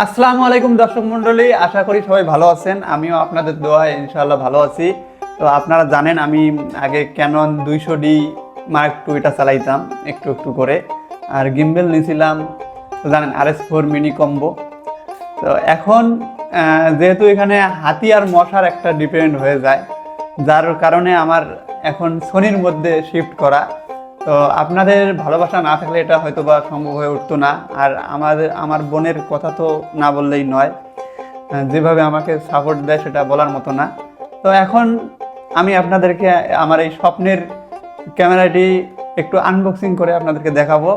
আসসালামু আলাইকুম দর্শক মন্ডলী আশা করি সবাই ভালো আছেন। আমিও আপনাদের দোয়ায় ইনশাআল্লাহ ভালো আছি। তো আপনারা জানেন আমি আগে ক্যানন দুইশো ডি মার্ক টু এটা চালাইতাম, একটু একটু করে। আর গিম্বেল নিয়েছিলাম জানেন R S four mini combo তো এখন যেহেতু এখানে হাতি আর মশার একটা ডিপেন্ড হয়ে যায়, যার কারণে আমার এখন সোনির মধ্যে শিফট করা। তো আপনাদের ভালোবাসা না থাকলে এটা হয়তো বা সম্ভব হয়ে উঠতো না। আর আমাদের আমার বোনের কথা তো না বললেই নয়। যেভাবে আমাকে সাপোর্ট দেয় সেটা বলার মতো না। তো এখন আমি আপনাদেরকে আমার এই স্বপ্নের ক্যামেরাটি একটু আনবক্সিং করে আপনাদেরকে দেখাবো।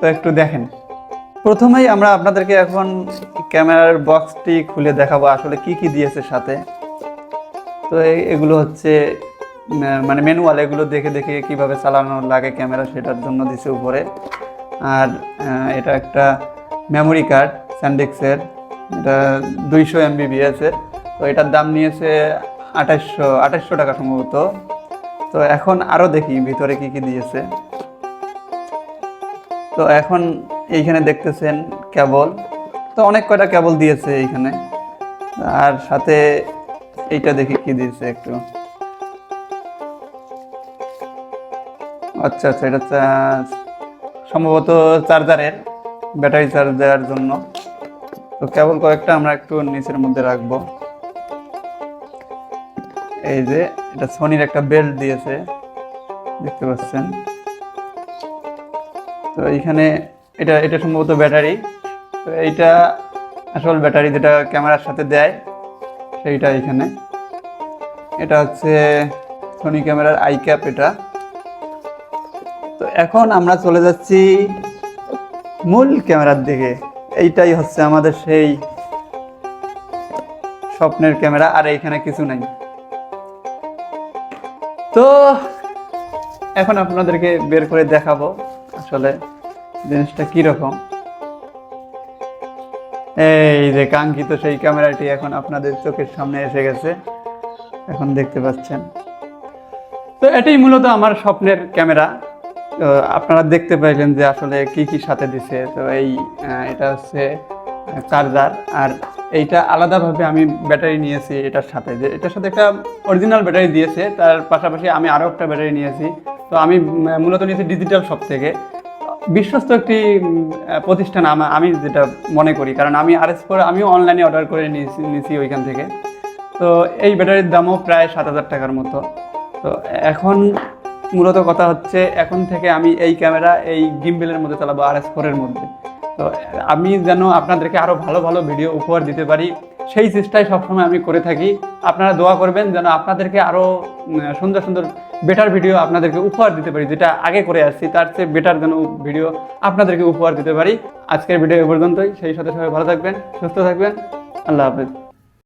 তো একটু দেখেন। প্রথমেই আমরা আপনাদেরকে এখন ক্যামেরার বক্সটি খুলে দেখাবো আসলে কি কি দিয়েছে সাথে। তো এগুলো হচ্ছে মানে ম্যানুয়াল এগুলো দেখে দেখে কীভাবে চালানো লাগে ক্যামেরা সেটার জন্য দিছে উপরে। আর এটা একটা মেমোরি কার্ড স্যান্ডেক্সের এটা দুইশো এমবিবিএসের তো এটার দাম নিয়েছে আঠাশশো আঠাশশো টাকা সম্ভবত। তো এখন আরও দেখি ভিতরে কি কি দিয়েছে। তো এখন এইখানে দেখতেছেন কেবল তো অনেক কয়টা কেবল দিয়েছে এইখানে। আর সাথে এইটা দেখি কি দিয়েছে একটু। আচ্ছা আচ্ছা এটা সম্ভবত চার্জারের, ব্যাটারি চার্জ দেওয়ার জন্য। তো কেবল কয়েকটা আমরা একটু নিচের মধ্যে রাখব। এই যে, এটা সোনির একটা বেল্ট দিয়েছে, দেখতে পাচ্ছেন। তো এইখানে এটা এটা সম্ভবত ব্যাটারি। তো এইটা আসল ব্যাটারি যেটা ক্যামেরার সাথে দেয়, সেইটা এখানে এটা হচ্ছে সোনি ক্যামেরার আই ক্যাপ এটা। তো এখন আমরা চলে যাচ্ছি মূল ক্যামেরার দিকে। এইটাই হচ্ছে আমাদের সেই স্বপ্নের ক্যামেরা, আর এইখানে কিছু নাই। তো এখন আপনাদেরকে বের করে দেখাবো আসলে জিনিসটা কীরকম। এই যে কাঙ্ক্ষিত সেই ক্যামেরাটি এখন আপনাদের চোখের সামনে এসে গেছে, এখন দেখতে পাচ্ছেন। তো এটাই মূলত আমার স্বপ্নের ক্যামেরা। তো আপনারা দেখতে পাইলেন যে আসলে কি কি সাথে দিছে। তো এই এটা হচ্ছে চার্জার। আর এইটা আলাদাভাবে আমি ব্যাটারি নিয়েছি এটার সাথে। যে এটার সাথে একটা অরিজিনাল ব্যাটারি দিয়েছে, তার পাশাপাশি আমি আরও একটা ব্যাটারি নিয়েছি। তো আমি মূলত নিয়েছি ডিজিটাল শপ থেকে। বিশ্বস্ত একটি প্রতিষ্ঠান আমা- যেটা মনে করি। কারণ আমি আর এস ফোর আমিও অনলাইনে অর্ডার করে নিয়েছি নিয়েছি ওইখান থেকে। তো এই ব্যাটারির দামও প্রায় সাত হাজার টাকার মতো। তো এখন মূলত কথা হচ্ছে এখন থেকে আমি এই ক্যামেরা, এই গিম্বেলের মধ্যে চালাবো আর এস ফোরের মধ্যে। তো আমি যেন আপনাদেরকে আরও ভালো ভালো ভিডিও উপহার দিতে পারি, সেই চেষ্টাই সবসময় আমি করে থাকি। আপনারা দোয়া করবেন যেন আপনাদেরকে আরও সুন্দর সুন্দর বেটার ভিডিও আপনাদেরকে উপহার দিতে পারি, যেটা আগে করে আসছি, তার চেয়ে বেটার যেন ভিডিও আপনাদেরকে উপহার দিতে পারি। আজকের ভিডিও এ পর্যন্তই, সেই সাথে সবাই ভালো থাকবেন, সুস্থ থাকবেন, আল্লাহ হাফেজ।